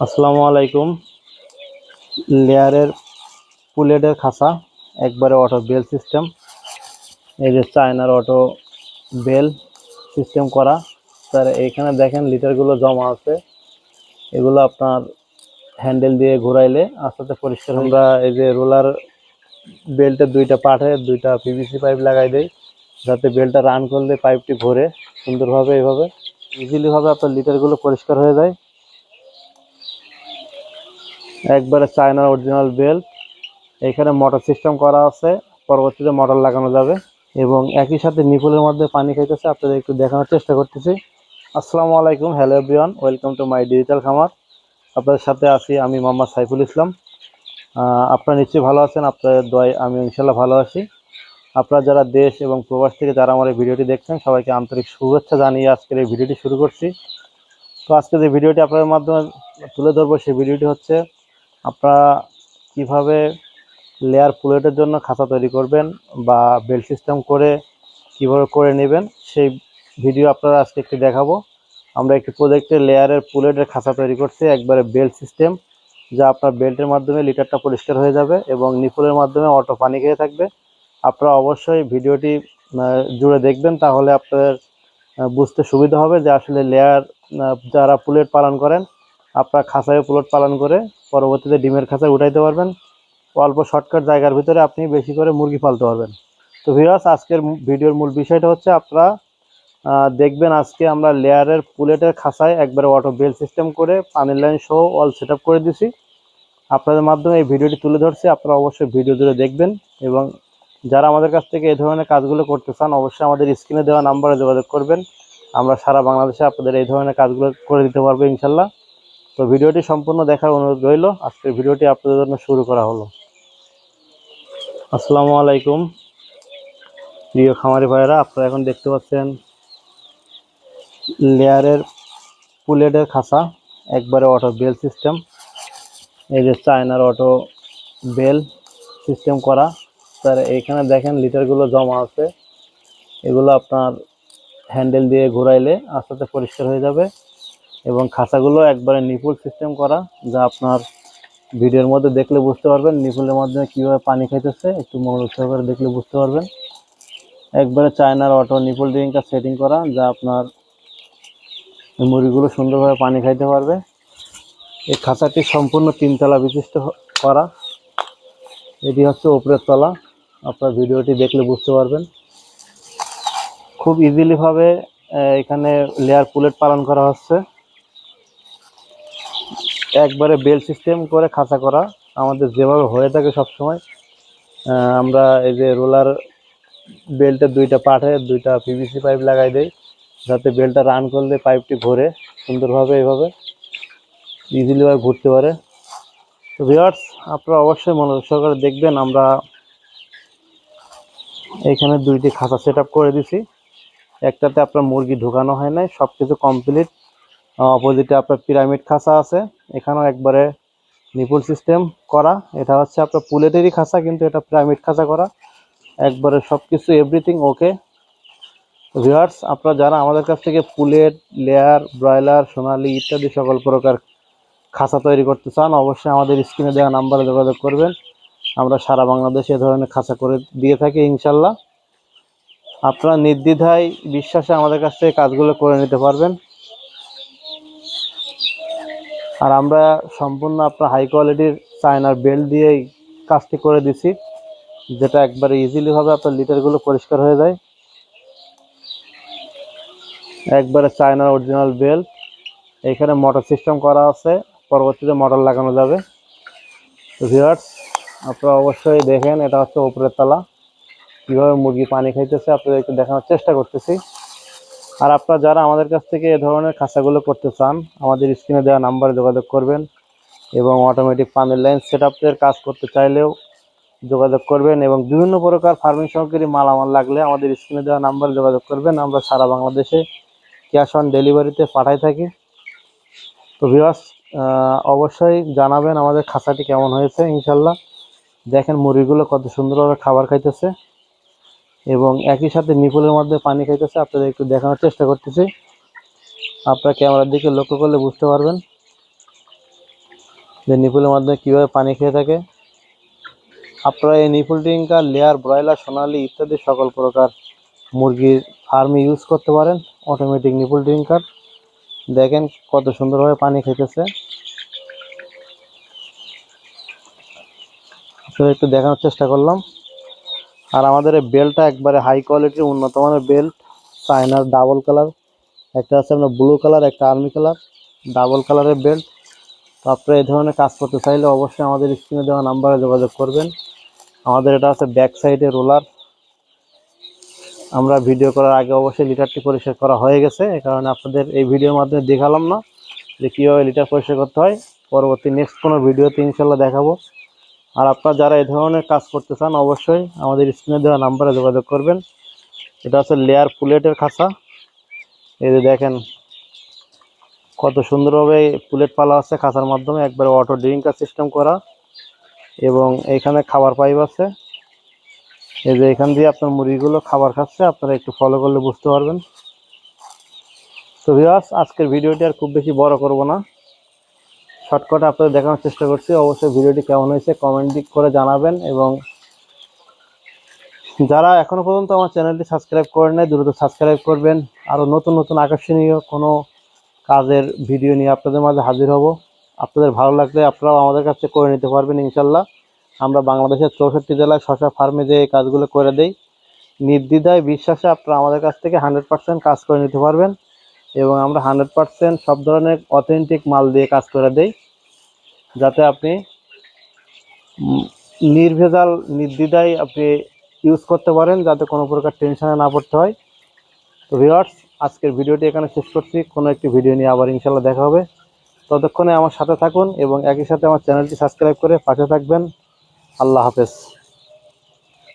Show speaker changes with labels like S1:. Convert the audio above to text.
S1: আসসালামু আলাইকুম। লেয়ারের পুলেটের খাঁচা একবারে অটো বেল সিস্টেম এই যে চায়নার অটো বেল সিস্টেম করা। স্যার এইখানে দেখেন লিটারগুলো জমা আছে। এগুলো আপনার হ্যান্ডেল দিয়ে ঘোরাইলে আস্তে আস্তে পরিষ্কার। আমরা এই যে রোলার বেল্টের দুইটা পাঠে, দুইটা পিভিসি পাইপ লাগাই দেই। যাতে বেলটা রান করলে পাইপটি ঘোরে সুন্দরভাবে এইভাবে। ইজিলিভাবে আপনার লিটারগুলো পরিষ্কার হয়ে যায়। একবারে চায়নার অরিজিনাল বেল্ট এখানে মোটর সিস্টেম করা আছে, পরবর্তীতে মোটর লাগানো যাবে এবং একই সাথে নিপুলের মধ্যে পানি খাইতেছে, আপনাদের একটু দেখানোর চেষ্টা করতেছি। আসসালামু আলাইকুম hello everyone welcome to my digital খামার। আপনাদের সাথে আছি আমি মোহাম্মদ সাইফুল ইসলাম। আপনারা নিশ্চয়ই ভালো আছেন, আপনাদের দয় আমি ইনশাল্লাহ ভালো আছি। আপনারা যারা দেশ এবং প্রবাস থেকে যারা আমার এই ভিডিওটি দেখছেন, সবাইকে আন্তরিক শুভেচ্ছা জানিয়ে আজকের এই ভিডিওটি শুরু করছি। তো আজকে যে ভিডিওটি আপনাদের মাধ্যমে তুলে ধরবো, সেই ভিডিওটি হচ্ছে আপনারা কীভাবে লেয়ার পুলেটের জন্য খাতা তৈরি করবেন বা বেল্ট সিস্টেম করে কীভাবে করে নেবেন, সেই ভিডিও আপনারা আজকে একটু দেখাবো। আমরা একটি প্রজেক্টে লেয়ারের পুলেটের খাতা তৈরি করছি, একবারে বেল্ট সিস্টেম যা আপনার বেল্টের মাধ্যমে লিটারটা পরিষ্কার হয়ে যাবে এবং নিপুলের মাধ্যমে অটো পানি খেয়ে থাকবে। আপনারা অবশ্যই ভিডিওটি জুড়ে দেখবেন, তাহলে আপনাদের বুঝতে সুবিধা হবে যে আসলে লেয়ার যারা পুলেট পালন করেন, আপনার খাঁচায় পুলট পালন করে পরবর্তীতে ডিমের খাঁচায় উঠাইতে পারবেন। অল্প শর্টকাট জায়গার ভিতরে আপনি বেশি করে মুরগি পালতে পারবেন। তো ভিউয়ার্স আজকের ভিডিওর মূল বিষয়টা হচ্ছে আপনারা দেখবেন আজকে আমরা লেয়ারের, পুলেটের খাঁচায় একবারে অটো বেল সিস্টেম করে পানির লাইন সহ অল সেট করে দিছি। আপনাদের মাধ্যমে এই ভিডিওটি তুলে ধরছি, আপনারা অবশ্যই ভিডিও জুড়ে দেখবেন এবং যারা আমাদের কাছ থেকে এই ধরনের কাজগুলো করতে চান, অবশ্যই আমাদের স্ক্রিনে দেওয়া নাম্বারে যোগাযোগ করবেন। আমরা সারা বাংলাদেশে আপনাদের এই ধরনের কাজগুলো করে দিতে পারব ইনশাল্লাহ। তো ভিডিওটি সম্পূর্ণ দেখার অনুরোধ রইল। আজকের ভিডিওটি আপনাদের জন্য শুরু করা হলো। আসসালামু আলাইকুম। প্রিয় খামারি ভাইরা আপনারা এখন দেখতে পাচ্ছেন লেয়ারের পুলেটের খাঁচা একবারে অটো বেল সিস্টেম এই যে চায়নার অটো বেল সিস্টেম করা। তার এইখানে দেখেন লিটারগুলো জমা আছে। এগুলো আপনার হ্যান্ডেল দিয়ে ঘোরাইলে আস্তে আস্তে পরিষ্কার হয়ে যাবে। এবং খাঁচাগুলো একবারে নিপুল সিস্টেম করা, যা আপনার ভিডিওর মধ্যে দেখলে বুঝতে পারবেন, নিপুলের মাধ্যমে কীভাবে পানি খাইতেছে, একটু মনোযোগ সহকারে দেখলে বুঝতে পারবেন। একবারে চায়নার অটো নিপুল ড্রিঙ্কার সেটিং করা, যা আপনার মুড়িগুলো সুন্দরভাবে পানি খাইতে পারবে। এই খাঁচাটি সম্পূর্ণ তিনতলা বিশিষ্ট করা। এটি হচ্ছে ওপরের তলা, আপনার ভিডিওটি দেখলে বুঝতে পারবেন। খুব ইজিলিভাবে এখানে লেয়ার পুলেট পালন করা হচ্ছে। একবারে বেল সিস্টেম করে খাঁচা করা আমাদের যেভাবে হয়ে থাকে সবসময় আহ, আমরা এই যে রোলার বেল্টের দুইটা পাঠে দুইটা পিভিসি পাইপ লাগাই দেই যাতে বেলটা রান করলে পাইপটি ঘোরে সুন্দরভাবে এইভাবে ইজিলিভাবে ঘুরতে পারে। তো ভিওয়ার্স আপনারা অবশ্যই মনোযোগ সহকারে দেখবেন আমরা এখানে দুইটি খাঁচা সেট করে দিছি। একটাতে আপনার মুরগি ঢুকানো হয় নাই সব কিছু কমপ্লিট অপোজিটে আপনার পিরামিড খাঁচা আছে। এখানেও একবারে নিপুল সিস্টেম করা। এটা হচ্ছে আপনার পুলেটেরই খাঁচা কিন্তু এটা পিরামিড খাঁচা করা। একবারে সব কিছু এভরিথিং ওকে ভিউয়ার্স আপনারা যারা আমাদের কাছ থেকে পুলেট লেয়ার ব্রয়লার সোনালি ইত্যাদি সকল প্রকার খাঁচা তৈরি করতে চান, অবশ্যই আমাদের স্ক্রিনে দেওয়া নাম্বারে যোগাযোগ করবেন। আমরা সারা বাংলাদেশে এ ধরনের খাঁচা করে দিয়ে থাকি, ইনশাল্লাহ। আপনারা নির্দ্বিধায়, বিশ্বাসে আমাদের কাছ থেকে কাজগুলো করে নিতে পারবেন। আর আমরা সম্পূর্ণ আপনার হাই কোয়ালিটির চায়নার বেল্ট দিয়েই কাজটি করে দিছি, যেটা একবারে ইজিলিভাবে আপনার লিটারগুলো পরিষ্কার হয়ে যায়। একবারে চায়নার অরিজিনাল বেল্ট এখানে মোটর সিস্টেম করা আছে, পরবর্তীতে মোটর লাগানো যাবে। তো ভিউয়ার্স আপনারা অবশ্যই দেখেন, এটা হচ্ছে উপরের তলা। কীভাবে মুরগি পানি খাইতেছে আপনাদের একটু দেখানোর চেষ্টা করতেছি। আর আপনারা যারা আমাদের কাছ থেকে এ ধরনের খাঁচাগুলো করতে চান, আমাদের স্ক্রিনে দেওয়া নাম্বারে যোগাযোগ করবেন এবং অটোমেটিক পানির লাইন সেট কাজ করতে চাইলেও যোগাযোগ করবেন এবং বিভিন্ন প্রকার ফার্মিং সহকারী মালামাল লাগলে আমাদের স্ক্রিনে দেওয়া নাম্বারে যোগাযোগ করবেন। আমরা সারা বাংলাদেশে ক্যাশ অন ডেলিভারিতে পাঠাই থাকি। তো ভিওয়াস অবশ্যই জানাবেন আমাদের খাঁচাটি কেমন হয়েছে, ইনশাল্লাহ। দেখেন মুরগিগুলো কত সুন্দরভাবে খাবার খাইতেছে। এবং একই সাথে নিপুলের মধ্যে পানি খাইতেছে। আপনাদের একটু দেখানোর চেষ্টা করতেছি। আপনারা ক্যামেরার দিকে লক্ষ্য করলে বুঝতে পারবেন যে নিপুলের মাধ্যমে কীভাবে পানি খেয়ে থাকে। আপনারা এই নিপুল ড্রিঙ্কার লেয়ার, ব্রয়লার, সোনালি ইত্যাদি সকল প্রকার মুরগির ফার্মে ইউজ করতে পারেন। অটোমেটিক নিপুল ড্রিঙ্কার দেখেন কত সুন্দরভাবে পানি খেতেছে একটু দেখানোর চেষ্টা করলাম। আর আমাদের এই বেল্টটা একবারে হাই কোয়ালিটির উন্নত মানের বেল্ট চায়নার ডাবল কালার একটা আছে আপনার ব্লু কালার একটা আর্মি কালার ডাবল কালারের বেল্ট তো আপনারা এই ধরনের কাজ করতে চাইলে অবশ্যই আমাদের স্ক্রিনে দেওয়া নাম্বারে যোগাযোগ করবেন। আমাদের এটা আছে ব্যাক সাইডে রোলার আমরা ভিডিও করার আগে অবশ্যই লিটারটি পরিষ্কার করা হয়ে গেছে, এ কারণে আপনাদের এই ভিডিওর মাধ্যমে দেখালাম না যে কীভাবে লিটার পরিষ্কার করতে হয়। পরবর্তী নেক্সট কোনো ভিডিওতে ইনশাল্লাহ দেখাবো। আর আপনারা যারা এই ধরনের কাজ করতে চান, অবশ্যই আমাদের স্ক্রিনে দেওয়া নাম্বারে যোগাযোগ করবেন। এটা হচ্ছে লেয়ার পুলেটের খাঁচা। এই যে দেখেন, কত সুন্দরভাবে পুলেট পালা আছে খাঁচার মাধ্যমে। একবারে অটো ড্রিঙ্কার সিস্টেম করা এবং এইখানে খাবার পাইপ আছে। এই যে এখান দিয়ে আপনার মুরগিগুলো খাবার খাচ্ছে, আপনারা একটু ফলো করলে বুঝতে পারবেন। তো ভিউয়ার্স আজকের ভিডিওটি আর খুব বেশি বড় করব না। শর্টকাটে আপনাদের দেখানোর চেষ্টা করছি। অবশ্যই ভিডিওটি কেমন হয়েছে কমেন্ট দিক করে জানাবেন এবং যারা এখনও পর্যন্ত আমার চ্যানেলটি সাবস্ক্রাইব করেন নাই, দ্রুত সাবস্ক্রাইব করবেন। আরও নতুন নতুন আকর্ষণীয় কোনো কাজের ভিডিও নিয়ে আপনাদের মাঝে হাজির হব। আপনাদের ভালো লাগলে আপনারাও আমাদের কাছে করে নিতে পারবেন ইনশাল্লাহ। আমরা বাংলাদেশের চৌষট্টি জেলায় শশা ফার্মে যে কাজগুলো করে দেই। নির্দ্বিধায় বিশ্বাসে আপনারা আমাদের কাছ থেকে হান্ড্রেড পার্সেন্ট কাজ করে নিতে পারবেন এবং আমরা হান্ড্রেড পার্সেন্ট সব ধরনের অথেন্টিক মাল দিয়ে কাজ করে দেই। যাতে আপনি নির্ভেজাল, নির্দ্বিধায় আপনি ইউজ করতে পারেন যাতে কোনো প্রকার টেনশনে না পড়তে হয়। তো ভিওয়ার্স আজকের ভিডিওটি এখানে শেষ করছি। কোনো একটি ভিডিও নিয়ে আবার ইনশাল্লাহ দেখা হবে। ততক্ষণে আমার সাথে থাকুন এবং একই সাথে আমার চ্যানেলটি সাবস্ক্রাইব করে পাশে থাকবেন। আল্লাহ হাফেজ।